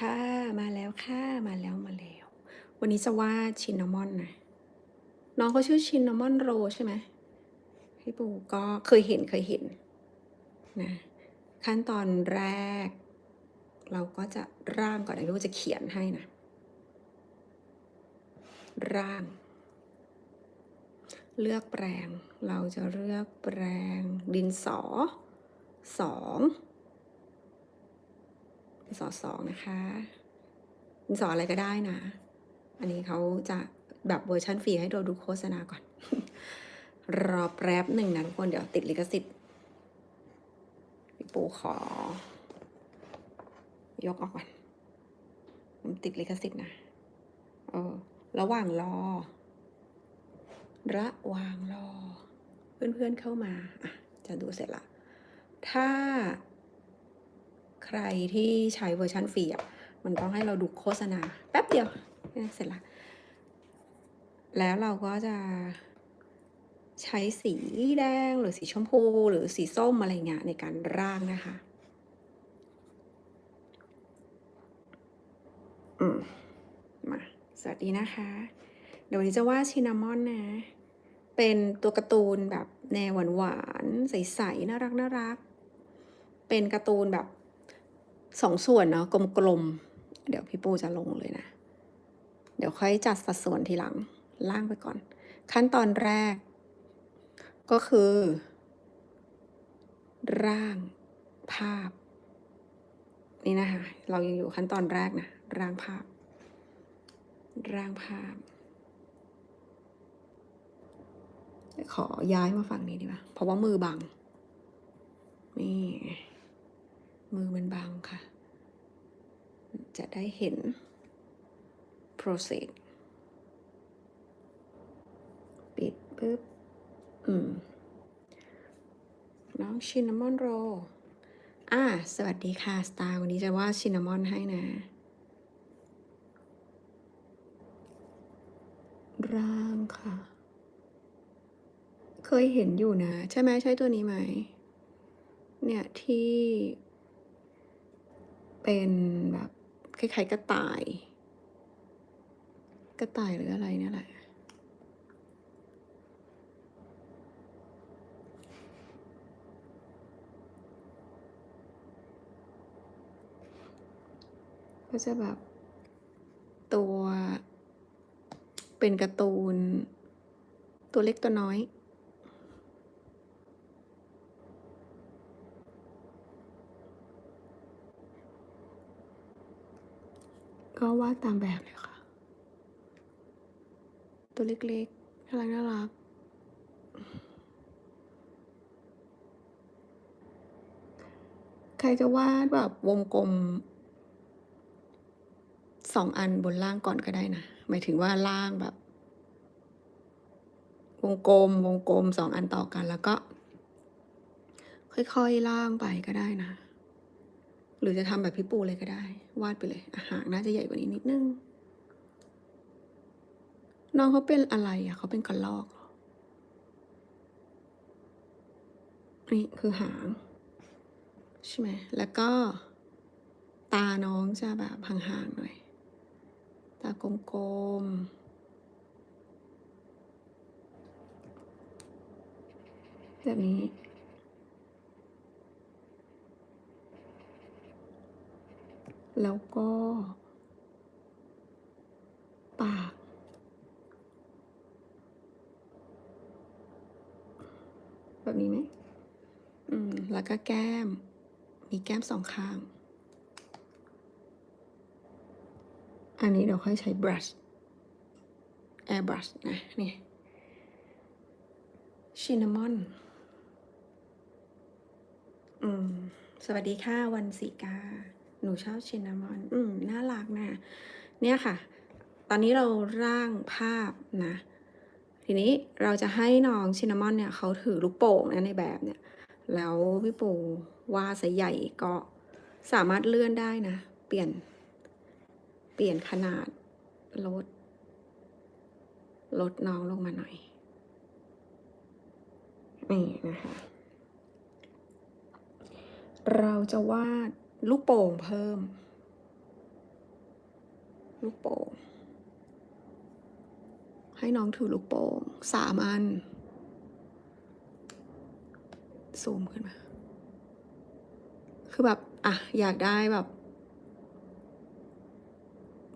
ค่ะมาแล้วค่ะมาแล้วมาแล้ว วันนี้จะวาดชินนามอนนะน้องเขาชื่อชินนามอนโรใช่ไหมพี่ปูก็เคยเห็นเคยเห็นนะขั้นตอนแรก เราก็จะร่างก่อนนะพี่ปูจะเขียนให้นะ ร่าง เลือกแปรงเราจะเลือกแปรงดินสอสอง ดินสอสองนะคะดินสออะไรก็ได้นะ อันนี้เขาจะแบบเวอร์ชันฟรีให้เราดูโฆษณาก่อน รอแป๊บหนึ่งนะทุกคนเดี๋ยวติดลิขสิทธิ์พี่ปูขอ ยกออกก่อนมันติดลิขสิทธิ์นะเออระหว่างรอ ระหว่างรอ เพื่อนๆเข้ามา อะ จะดูเสร็จละ ถ้า ใครที่ใช้เวอร์ชันฟรีอะมันต้องให้เราดูโฆษณา แป๊บเดียวเสร็จละแล้วเราก็จะใช้สีแดงหรือสีชมพูหรือสีส้มอะไรเงี้ยในการร่างนะคะ อืม มา สวัสดีนะคะ เดี๋ยววันนี้จะวาดชินามอนนะ เป็นตัวการ์ตูนแบบแนวหวานๆใสๆน่ารักๆเป็นการ์ตูนแบบ 2ส่วนเนาะกลมๆ เดี๋ยวพี่ปูจะลงเลยนะ เดี๋ยวค่อยจัดสัดส่วนทีหลังร่างไปก่อน ขั้นตอนแรก ก็คือ ร่างภาพ นี่นะคะเรายังอยู่ขั้นตอนแรกนะ ร่างภาพ ร่างภาพ ขอย้ายมาฝั่งนี้ดีกว่าเพราะว่ามือบังนี่ มือมันบังค่ะ จะได้เห็น process ปิดปึ๊บ อืม น้องชินนามอนโรอ่า สวัสดีค่ะ สตาร์ วันนี้จะวาดชินนามอนให้นะ ร่างค่ะ เคยเห็นอยู่นะ ใช่ไหมใช่ตัวนี้ไหม เนี่ยที่ เป็นแบบคล้ายๆกระต่าย กระต่ายหรืออะไรเนี่ยแหละก็จะแบบตัวเป็นการ์ตูน ตัวเล็กตัวน้อย ก็วาดตามแบบเลยค่ะ ตัวเล็กๆน่ารักน่ารักใครจะวาดแบบวงกลมสองอันบนล่างก่อนก็ได้นะ หมายถึงว่าล่างแบบ วงกลมวงกลมสองอันต่อกันแล้วก็ ค่อยๆล่างไปก็ได้นะ หรือจะทำแบบพี่ปูเลยก็ได้ วาดไปเลยอาหารน่าจะใหญ่กว่านี้นิดนึง น้องเขาเป็นอะไรอะเขาเป็นกระรอกนี่คือหาง ใช่ไหมแล้วก็ ตาน้องจะแบบห่างๆหน่อย ตากลมๆแบบนี้ แล้วก็ ปาก แบบนี้ไหมอืม แล้วก็แก้ม มีแก้มสองข้าง อันนี้เดี๋ยวค่อยใช้ brush air brush นะ นี่ ชินนามอน อืม สวัสดีค่ะ วันสีกา หนูชอบชินนามอน อืม น่ารักนะ เนี่ยค่ะ ตอนนี้เราร่างภาพนะ ทีนี้เราจะให้น้องชินนามอนเนี่ยเขาถือลูกโป่งนะในแบบเนี่ย แล้วพี่ปูวาดใส่ใหญ่ก็สามารถเลื่อนได้นะ เปลี่ยน เปลี่ยนขนาดลด ลดน้องลงมาหน่อย นี่นะคะ เราจะวาด ลูกโป่งเพิ่ม ลูกโป่ง ให้น้องถือลูกโป่งสามอัน ซูมขึ้นมา คือแบบ อะ อยากได้แบบ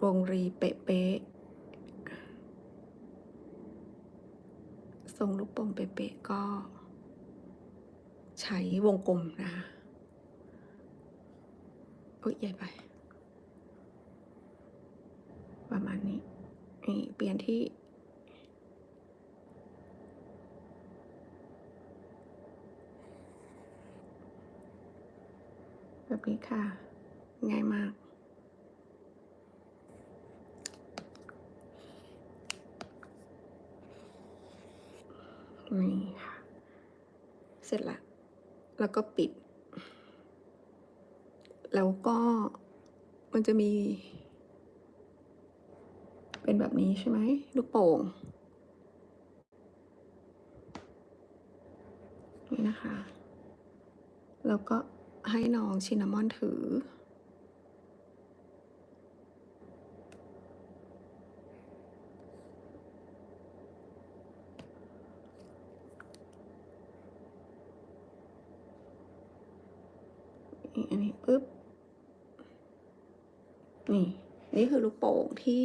วงรีเป๊ะๆทรงลูกโป่งเป๊ะๆก็ ใช้วงกลมนะคะ อ้ยใหญ่ไป ประมาณนี้นี่เปลี่ยนที่ แบบนี้ค่ะ ง่ายมากนี่ค่ะ เสร็จละ แล้วก็ปิด แล้วก็มันจะมี เป็นแบบนี้ใช่ไหมลูกโป่งนี่นะคะ แล้วก็ให้น้องชินนามอนถือนี่อันนี้ปึ๊บ นี่ นี่คือลูกโป่งที่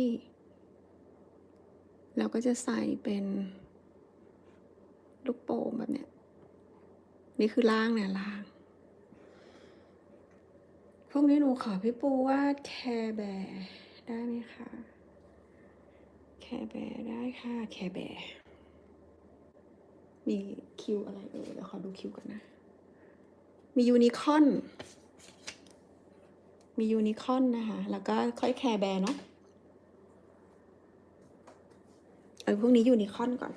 เราก็จะใส่เป็น ลูกโป่งแบบเนี้ย นี่คือล่างเนี่ยล่าง พวกนี้หนูขอพี่ปูวาดแคร์แบร์ได้ไหมคะ แคร์แบร์ได้ค่ะ แคร์แบร์มีคิวอะไรเอ่ยเดี๋ยวขอดูคิวก่อนนะ มียูนิคอร์น มียูนิคอนนะคะ แล้วก็ค่อยแคร์แบร์เนาะเอาพวกนี้ยูนิคอนก่อน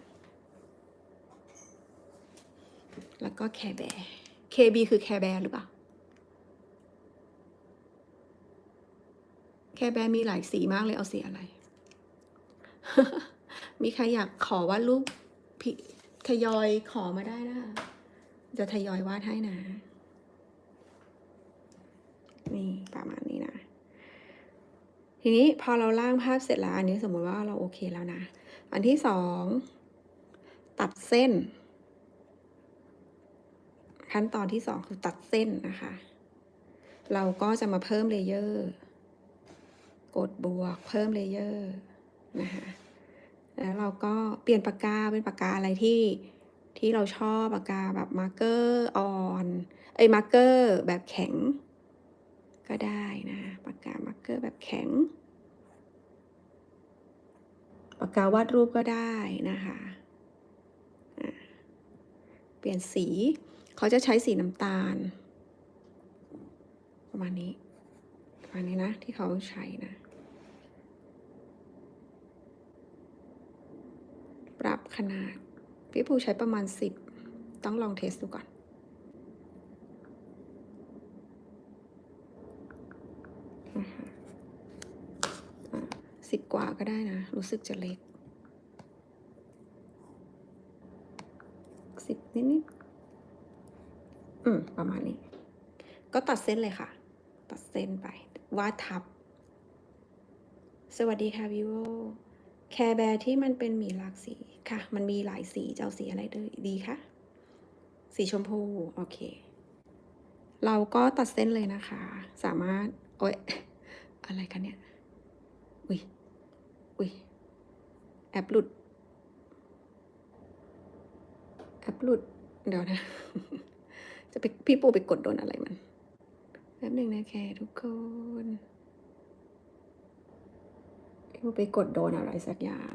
แล้วก็แคร์แบร์ KB คือแคร์แบร์หรือเปล่า แคร์แบร์มีหลายสีมากเลยเอาสีอะไร มีใครอยากขอวาดรูปพิทยอยขอมาได้นะคะจะทยอยวาดให้นะ นี่ประมาณนี้นะ ทีนี้พอเราล่างภาพเสร็จแล้ว อันนี้สมมติว่าเราโอเคแล้วนะ อันที่สองตัดเส้น ขั้นตอนที่สองคือตัดเส้นนะคะ เราก็จะมาเพิ่มเลเยอร์ กดบวกเพิ่มเลเยอร์นะคะแล้วเราก็เปลี่ยนปากกาเป็นปากกาอะไรที่ที่เราชอบปากกาแบบมาร์กเกอร์อ่อน เอ้ยมาร์กเกอร์แบบแข็ง ก็ได้นะปากกามาร์เกอร์แบบแข็ง ปากกาวาดรูปก็ได้นะคะเปลี่ยนสี เขาจะใช้สีน้ำตาล ประมาณนี้ประมาณนี้นะ ที่เขาใช้นะ ปรับขนาด พี่ภูใช้ประมาณสิบต้องลองเทสดูก่อน นะคะ สิบกว่าก็ได้นะ รู้สึกจะเล็กสิบนิดๆอืม ประมาณนี้ ก็ตัดเส้นเลยค่ะ ตัดเส้นไป วาดทับ สวัสดีค่ะวิโวแคร์แบร์ที่มันเป็นหมีหลากสีค่ะ มันมีหลายสีจะเอาสีอะไรด,ดีคะสีชมพู โอเค เราก็ตัดเส้นเลยนะคะ สามารถ โอ๊ย อะไรกันเนี่ย อุ้ย อุ้ยแอปหลุด แอปหลุด เดี๋ยวนะ จะไปพี่ปูไปกดโดนอะไรมัน แป๊บหนึ่งนะแคทุกคนพี่ปูไปกดโดนอะไรสักอย่าง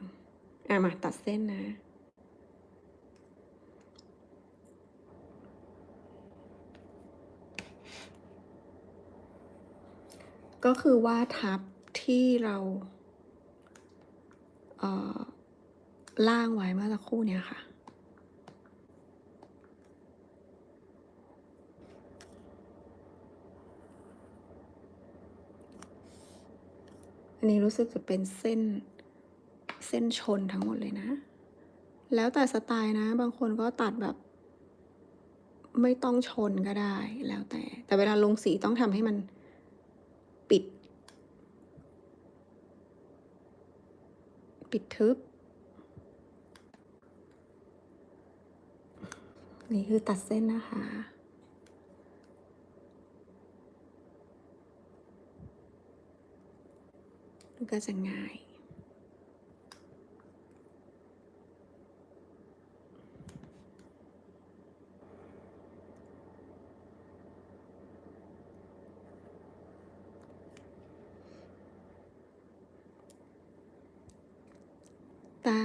อะมาตัดเส้นนะก็คือว่าทับที่เรา ล่างไว้เมื่อสักครู่เนี้ยค่ะ อันนี้รู้สึกจะเป็นเส้นเส้นชนทั้งหมดเลยนะ แล้วแต่สไตล์นะ บางคนก็ตัดแบบ ไม่ต้องชนก็ได้แล้วแต่ แต่เวลาลงสีต้องทำให้มันปิด ปิดทึบ นี่คือตัดเส้นนะคะ ก็จะง่าย ตา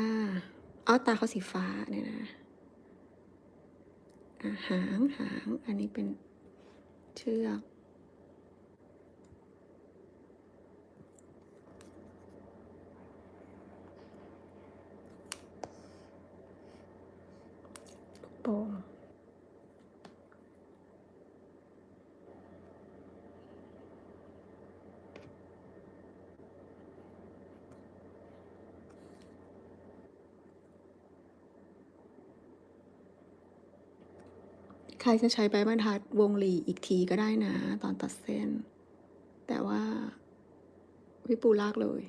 อ๋อตาเขาสีฟ้าเนี่ยนะอะหางหาง อันนี้เป็นเชือก รจะใช้ใบบรรทัดวงรีอีกทีก็ได้นะ ตอนตัดเส้น แต่ว่าพี่ปูลากเลย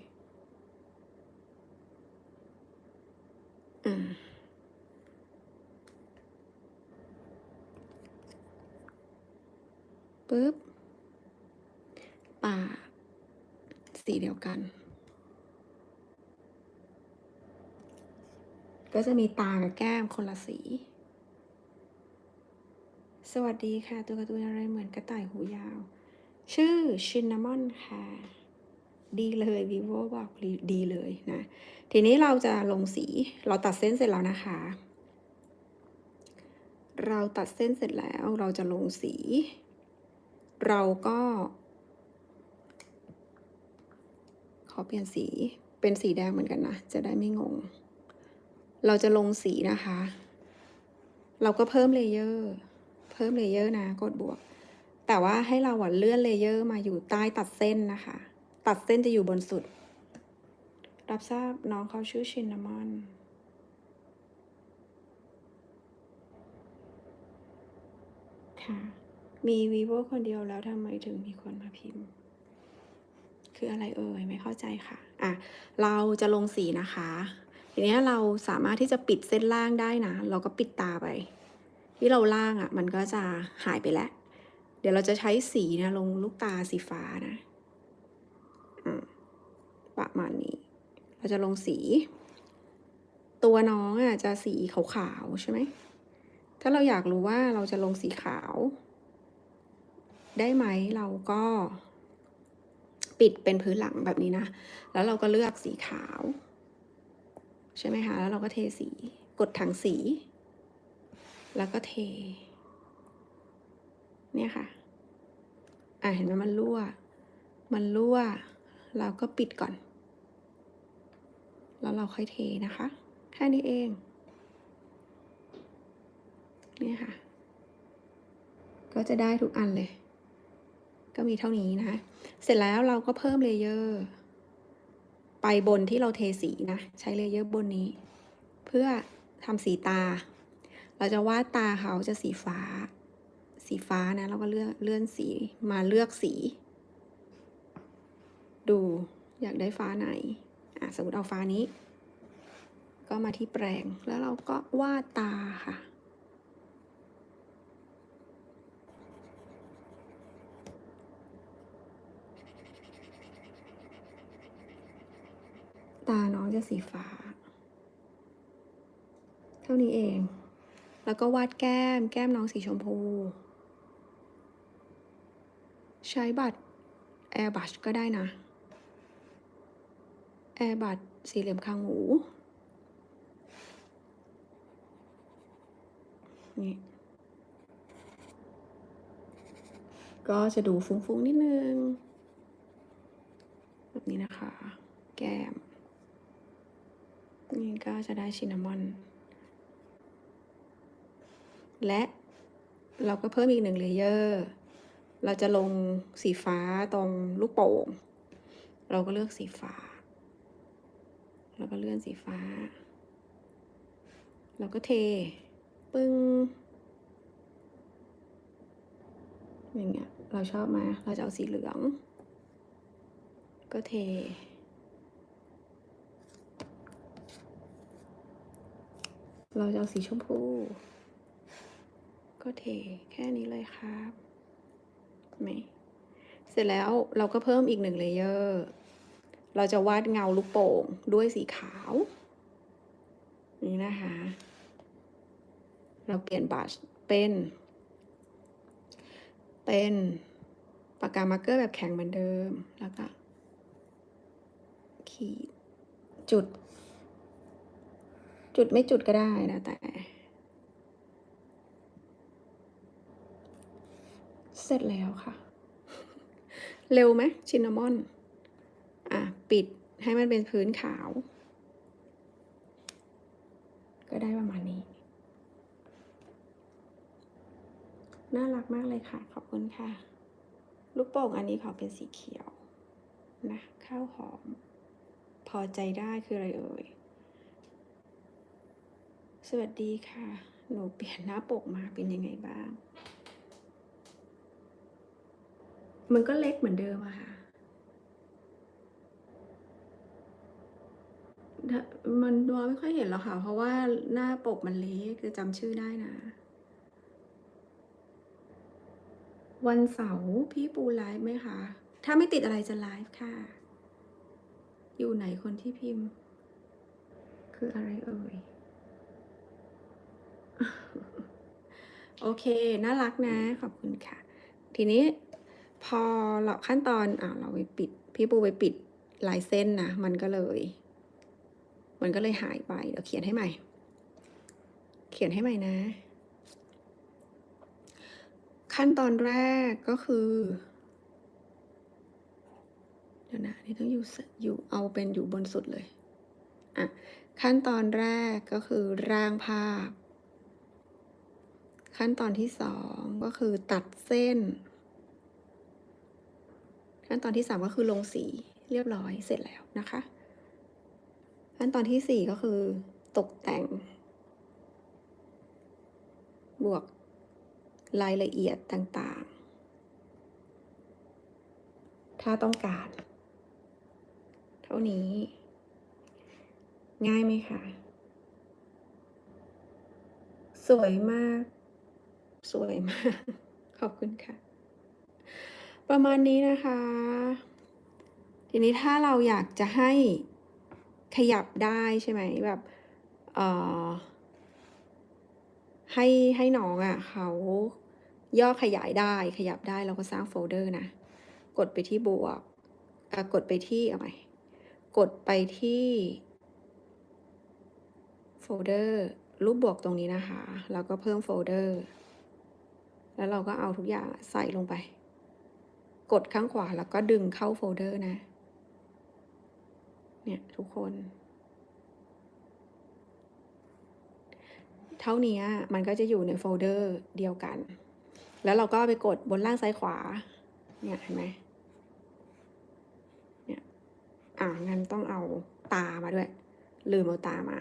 ปึ๊บปากสีเดียวกัน ก็จะมีตากับแก้มคนละสี สวัสดีค่ะ ตัวการ์ตูนอะไรเหมือนกระต่ายหูยาว ชื่อชินนามอนค่ะ ดีเลย vivo บอกดีเลยนะ ทีนี้เราจะลงสีเราตัดเส้นเสร็จแล้วนะคะ เราตัดเส้นเสร็จแล้วเราจะลงสี เราก็ ขอเปลี่ยนสีเป็นสีแดงเหมือนกันนะ จะได้ไม่งง เราจะลงสีนะคะ เราก็เพิ่มเลเยอร์ พิ่มเลเยอร์นะกดบวก แต่ว่าให้เราอะเลื่อนเลเยอร์มาอยู่ใต้ตัดเส้นนะคะ ตัดเส้นจะอยู่บนสุด รับทราบน้องเขาชื่อชินนามอนค่ะ มี vivo คนเดียวแล้วทำไมถึงมีคนมาพิมพ์ คืออะไรเอ่ย ไม่เข้าใจค่ะ อะ เราจะลงสีนะคะ ทีนี้เราสามารถที่จะปิดเส้นล่างได้นะ เราก็ปิดตาไป ที่เราล่างอะ่ะมันก็จะหายไปแล้ว เดี๋ยวเราจะใช้สีนะลงลูกตาสีฟ้านะประมาณนี้ เราจะลงสี ตัวน้องอะจะสีขาวๆใช่ไหม ถ้าเราอยากรู้ว่าเราจะลงสีขาว ได้ไหมเราก็ ปิดเป็นพื้นหลังแบบนี้นะ แล้วเราก็เลือกสีขาว ใช่ไหมคะ แล้วเราก็เทสี กดถังสี แล้วก็เท เนี่ยค่ะ อะเห็นไหมมันรั่ว มันรั่ว เราก็ปิดก่อน แล้วเราค่อยเทนะคะ แค่นี้เอง เนี่ยค่ะ ก็จะได้ทุกอันเลย ก็มีเท่านี้นะเสร็จแล้วเราก็เพิ่มเลเยอร์ ไปบนที่เราเทสีนะ ใช้เลเยอร์บนนี้ เพื่อทำสีตา เราจะวาดตาเขาจะสีฟ้า สีฟ้านะเราก็เลื่อนเลื่อนสีมาเลือกสี ดูอยากได้ฟ้าไหนอะสมมติเอาฟ้านี้ ก็มาที่แปลงแล้วเราก็วาดตาค่ะตาน้องจะสีฟ้า เท่านี้เอง แล้วก็วาดแก้ม แก้มน้องสีชมพู ใช้บัตร Airbrush ก็ได้นะ Airbrush สี่เหลี่ยมคางหมูนี่ก็จะดูฟุ้งๆนิดนึง แบบนี้นะคะ แก้ม นี่ก็จะได้ชินนามอน และเราก็เพิ่มอีกหนึ่งเลเยอร์ เราจะลงสีฟ้าตรงลูกโป่ง เราก็เลือกสีฟ้า แล้วก็เลื่อนสีฟ้า เราก็เท ปึ้ง อย่างเงี้ย เราชอบไหมเราจะเอาสีเหลือง ก็เท เราจะเอาสีชมพู ก็เทแค่นี้เลยครับไหมเสร็จแล้วเราก็เพิ่มอีกหนึ่งเลเยอร์เราจะวาดเงาลูกโป่งด้วยสีขาว นี่นะคะ เราเปลี่ยนบัชเป็น เป็นปากกามาร์กเกอร์แบบแข็งเหมือนเดิมแล้วก็ขีดจุด จุดไม่จุดก็ได้นะแต่ เสร็จแล้วค่ะ เร็วไหมชินนามอน อะ ปิดให้มันเป็นพื้นขาว ก็ได้ประมาณนี้ น่ารักมากเลยค่ะ ขอบคุณค่ะ ลูกโป่งอันนี้ขอเป็นสีเขียว นะ ข้าวหอม พอใจได้คืออะไรเอ่ย สวัสดีค่ะ หนูเปลี่ยนหน้าปกมาเป็นยังไงบ้าง มันก็เล็กเหมือนเดิมอะค่ะมันมองไม่ค่อยเห็นหรอกค่ะ เพราะว่าหน้าปกมันเล็กคือจำชื่อได้นะ วันเสาร์พี่ปูไลฟ์ไหมคะ ถ้าไม่ติดอะไรจะไลฟ์ค่ะ อยู่ไหนคนที่พิมพ์ คืออะไรเอ่ย โอเค น่ารักนะ ขอบคุณค่ะ ทีนี้ พอเราขั้นตอนอ่าเราไปปิด พี่ปูไปปิดลายเส้นนะ มันก็เลย มันก็เลยหายไป เดี๋ยวเขียนให้ใหม่ เขียนให้ใหม่นะ ขั้นตอนแรกก็คือ เดี๋ยวนะนี่ต้องอยู่อยู่เอาเป็นอยู่บนสุดเลย อะ ขั้นตอนแรกก็คือร่างภาพ ขั้นตอนที่สองก็คือตัดเส้น ขั้นตอนที่สามก็คือลงสีเรียบร้อยเสร็จแล้วนะคะ ขั้นตอนที่สี่ก็คือตกแต่ง บวกรายละเอียดต่างๆ ถ้าต้องการ เท่านี้ ง่ายไหมคะ สวยมาก สวยมาก ขอบคุณค่ะ ประมาณนี้นะคะ ทีนี้ถ้าเราอยากจะให้ขยับได้ใช่ไหมแบบเอ่อให้ให้น้องอะ่ะเขาย่อขยายได้ขยับได้เราก็สร้างโฟลเดอร์นะ กดไปที่บวกกดไปที่อาใหม่กดไปที่โฟลเดอร์รูปบวกตรงนี้นะคะ แล้วก็เพิ่มโฟลเดอร์ แล้วเราก็เอาทุกอย่างใส่ลงไป กดข้างขวาแล้วก็ดึงเข้าโฟลเดอร์นะ เนี่ยทุกคน เท่านี้มันก็จะอยู่ในโฟลเดอร์เดียวกัน แล้วเราก็ไปกดบนล่างซ้ายขวา เนี่ยเห็นไหมเนี่ยอ่างั้นต้องเอาตามาด้วย ลืมเอาตามา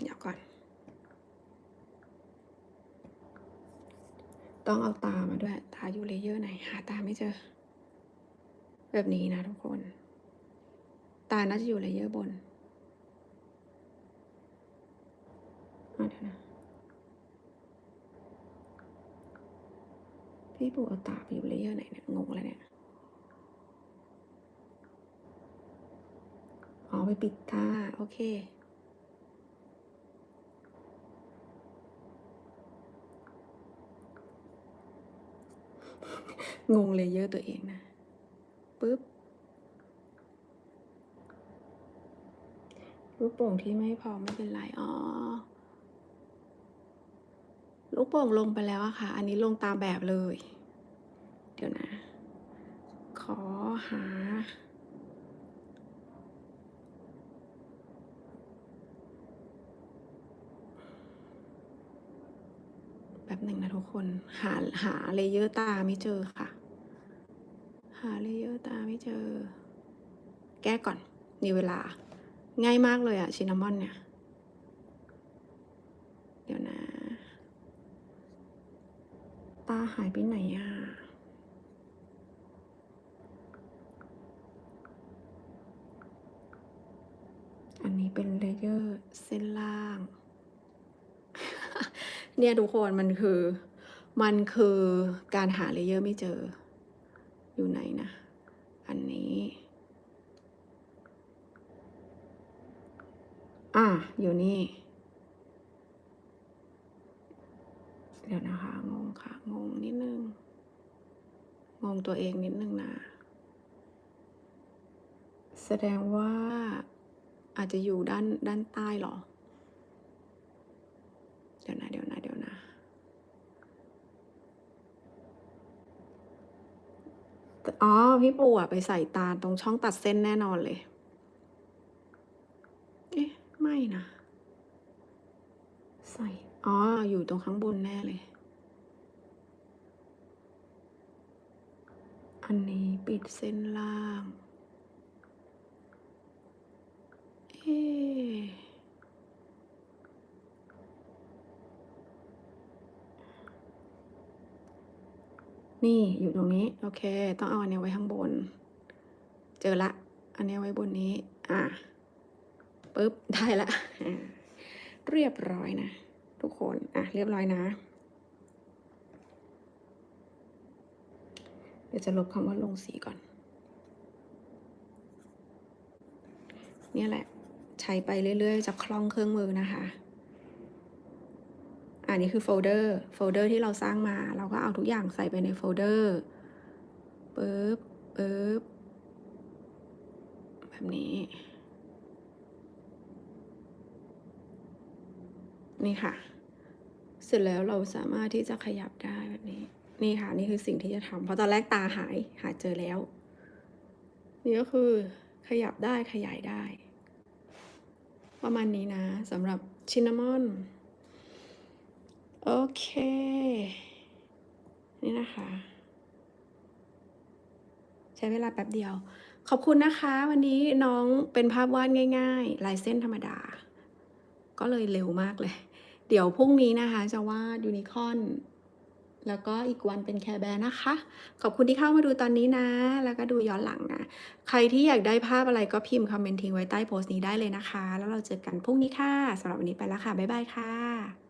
เดี๋ยวก่อน ต้องเอาตามาด้วย ตาอยู่เลเยอร์ไหน หาตาไม่เจอ แบบนี้นะทุกคน ตาน่าจะอยู่เลเยอร์บนอะเดี๋ยวนะพี่ปูเอาตาไปอยู่เลเยอร์ไหนเนี่ยงงแล้วเนี่ยอ๋อไปปิดตาโอเค งงเลเยอร์ตัวเองนะปุ๊บลูกโป่งที่ไม่พอไม่เป็นไร อ๋อ ลูกโป่งลงไปแล้วอะค่ะ อันนี้ลงตามแบบเลย เดี๋ยวนะ ขอหา บบหนึ่งนะทุกคน หาหาเลเยอร์ตาไม่เจอค่ะ หาเลเยอร์ตาไม่เจอ แก้ก่อน มีเวลา ง่ายมากเลยอะชินนามอนเนี่ย เดี๋ยวนะ ตาหายไปไหนอะอันนี้เป็นเลเยอร์เส้นล่าง เนี่ยทุกคนมันคือ มันคือการหาเลเยอร์ไม่เจอ อยู่ไหนนะ อันนี้ อะอยู่นี่ เดี๋ยวนะคะ งงค่ะ งงนิดนึง งงตัวเองนิดนึงนะแสดงว่าอาจจะอยู่ด้านด้านใต้หรอ เดี๋ยวนะเดี๋ยวนะ เดี๋ยวนะ อ๋อ พี่ปูอะไปใส่ตาตรงช่องตัดเส้นแน่นอนเลย เอ๊ะ ไม่นะ ใส่ อ๋อ อยู่ตรงข้างบนแน่เลย อันนี้ปิดเส้นล่าง เอ๊ะ นี่อยู่ตรงนี้ โอเค ต้องเอาอันนี้ไว้ข้างบน เจอละ อันนี้ไว้บนนี้ อะปึ๊บได้ละเรียบร้อยนะ ทุกคนอะเรียบร้อยนะ เดี๋ยวจะลบคำว่าลงสีก่อน เนี่ยแหละ ใช้ไปเรื่อยๆจะคล่องเครื่องมือนะคะ อันนี้คือโฟลเดอร์ โฟลเดอร์ที่เราสร้างมา เราก็เอาทุกอย่างใส่ไปในโฟลเดอร์ปึ๊บปึ๊บแบบนี้ นี่ค่ะ เสร็จแล้วเราสามารถที่จะขยับได้แบบนี้ นี่ค่ะ นี่คือสิ่งที่จะทำเพราะตอนแรกตาหาย หาเจอแล้ว นี่ก็คือขยับได้ขยายได้ ประมาณนี้นะสำหรับชินนามอน โอเค นี่นะคะ ใช้เวลาแป๊บเดียว ขอบคุณนะคะ วันนี้น้องเป็นภาพวาดง่ายๆ ลายเส้นธรรมดา ก็เลยเร็วมากเลย เดี๋ยวพรุ่งนี้นะคะ จะวาดยูนิคอร์นแล้วก็อีกวันเป็นแคร์แบร์นะคะ ขอบคุณที่เข้ามาดูตอนนี้นะ แล้วก็ดูย้อนหลังนะ ใครที่อยากได้ภาพอะไรก็พิมพ์คอมเมนต์ทิ้งไว้ใต้โพสต์นี้ได้เลยนะคะ แล้วเราเจอกันพรุ่งนี้ค่ะสำหรับวันนี้ไปแล้วค่ะ บ๊ายบายค่ะ